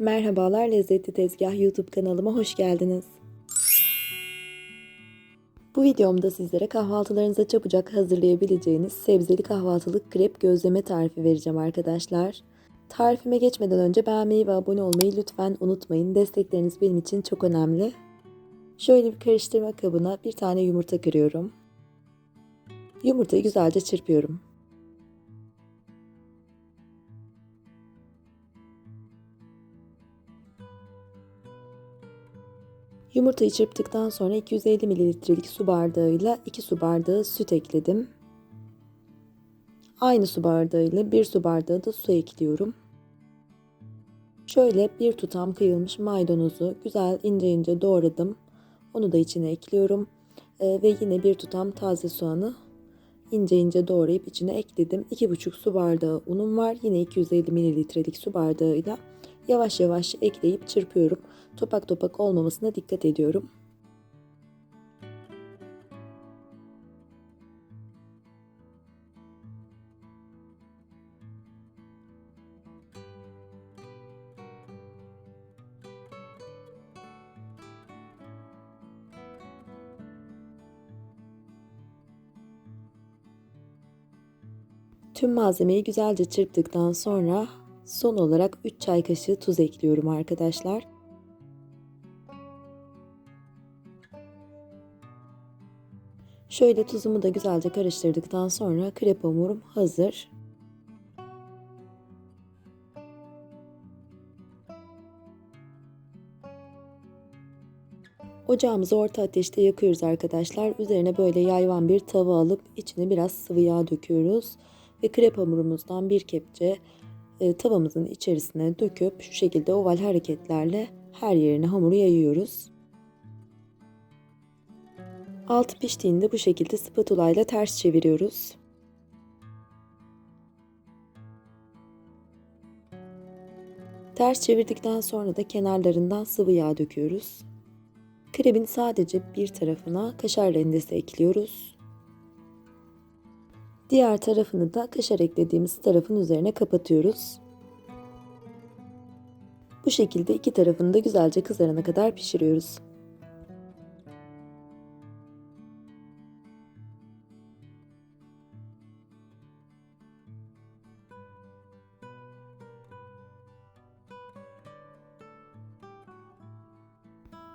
Merhabalar Lezzetli Tezgah YouTube kanalıma hoş geldiniz. Bu videomda sizlere kahvaltılarınıza çabucak hazırlayabileceğiniz sebzeli kahvaltılık krep gözleme tarifi vereceğim arkadaşlar. Tarifime geçmeden önce beğenmeyi ve abone olmayı lütfen unutmayın. Destekleriniz benim için çok önemli. Şöyle bir karıştırma kabına bir tane yumurta kırıyorum. Yumurtayı güzelce çırpıyorum. Yumurtayı çırptıktan sonra 250 mililitrelik su bardağıyla 2 su bardağı süt ekledim. Aynı su bardağıyla 1 su bardağı da su ekliyorum. Şöyle bir tutam kıyılmış maydanozu güzel ince ince doğradım. Onu da içine ekliyorum. Ee, ve yine bir tutam taze soğanı ince ince doğrayıp içine ekledim. 2,5 su bardağı unum var. Yine 250 mililitrelik su bardağıyla yavaş yavaş ekleyip çırpıyorum. Topak topak olmamasına dikkat ediyorum. Tüm malzemeyi güzelce çırptıktan sonra son olarak 3 çay kaşığı tuz ekliyorum arkadaşlar. Şöyle tuzumu da güzelce karıştırdıktan sonra krep hamurum hazır. Ocağımızı orta ateşte yakıyoruz arkadaşlar. Üzerine böyle yayvan bir tava alıp içine biraz sıvı yağ döküyoruz. Ve krep hamurumuzdan bir kepçe e, tavamızın içerisine döküp şu şekilde oval hareketlerle her yerine hamuru yayıyoruz. Altı piştiğinde bu şekilde spatula ile ters çeviriyoruz. Ters çevirdikten sonra da kenarlarından sıvı yağ döküyoruz. Krebin sadece bir tarafına kaşar rendesi ekliyoruz. Diğer tarafını da kaşar eklediğimiz tarafın üzerine kapatıyoruz. Bu şekilde iki tarafını da güzelce kızarana kadar pişiriyoruz.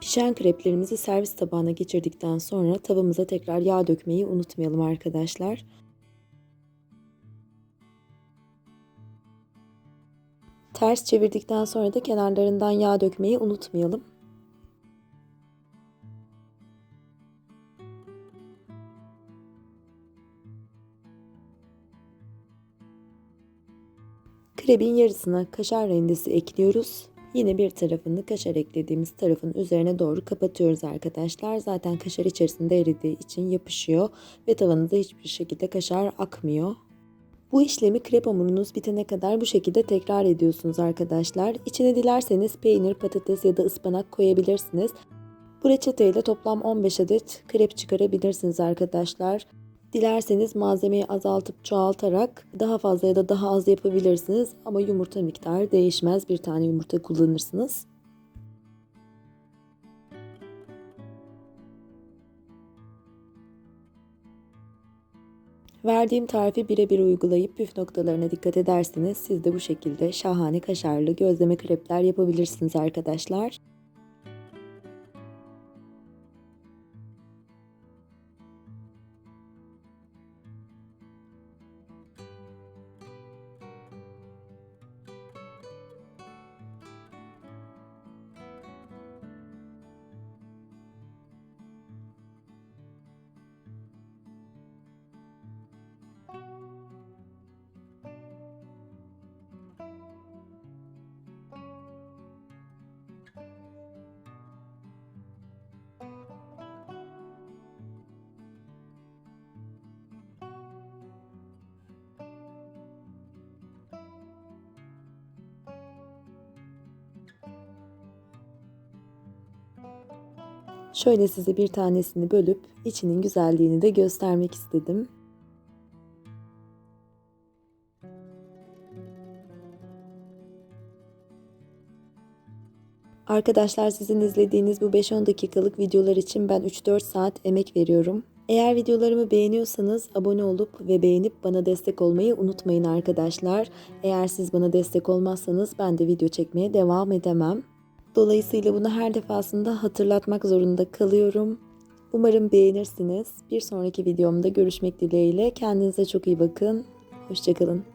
Pişen kreplerimizi servis tabağına geçirdikten sonra tavamıza tekrar yağ dökmeyi unutmayalım arkadaşlar. Ters çevirdikten sonra da kenarlarından yağ dökmeyi unutmayalım. Krebin yarısına kaşar rendesi ekliyoruz. Yine bir tarafını kaşar eklediğimiz tarafın üzerine doğru kapatıyoruz arkadaşlar. Zaten kaşar içerisinde eridiği için yapışıyor ve tavanıza hiçbir şekilde kaşar akmıyor. Bu işlemi krep hamurunuz bitene kadar bu şekilde tekrar ediyorsunuz arkadaşlar. İçine dilerseniz peynir, patates ya da ıspanak koyabilirsiniz. Bu reçeteyle toplam 15 adet krep çıkarabilirsiniz arkadaşlar. Dilerseniz malzemeyi azaltıp çoğaltarak daha fazla ya da daha az yapabilirsiniz ama yumurta miktarı değişmez. Bir tane yumurta kullanırsınız. Verdiğim tarifi birebir uygulayıp püf noktalarına dikkat ederseniz siz de bu şekilde şahane kaşarlı gözleme krepler yapabilirsiniz arkadaşlar. Şöyle size bir tanesini bölüp içinin güzelliğini de göstermek istedim. Arkadaşlar sizin izlediğiniz bu 5-10 dakikalık videolar için ben 3-4 saat emek veriyorum. Eğer videolarımı beğeniyorsanız abone olup ve beğenip bana destek olmayı unutmayın arkadaşlar. Eğer siz bana destek olmazsanız ben de video çekmeye devam edemem. Dolayısıyla bunu her defasında hatırlatmak zorunda kalıyorum. Umarım beğenirsiniz. Bir sonraki videomda görüşmek dileğiyle. Kendinize çok iyi bakın. Hoşçakalın.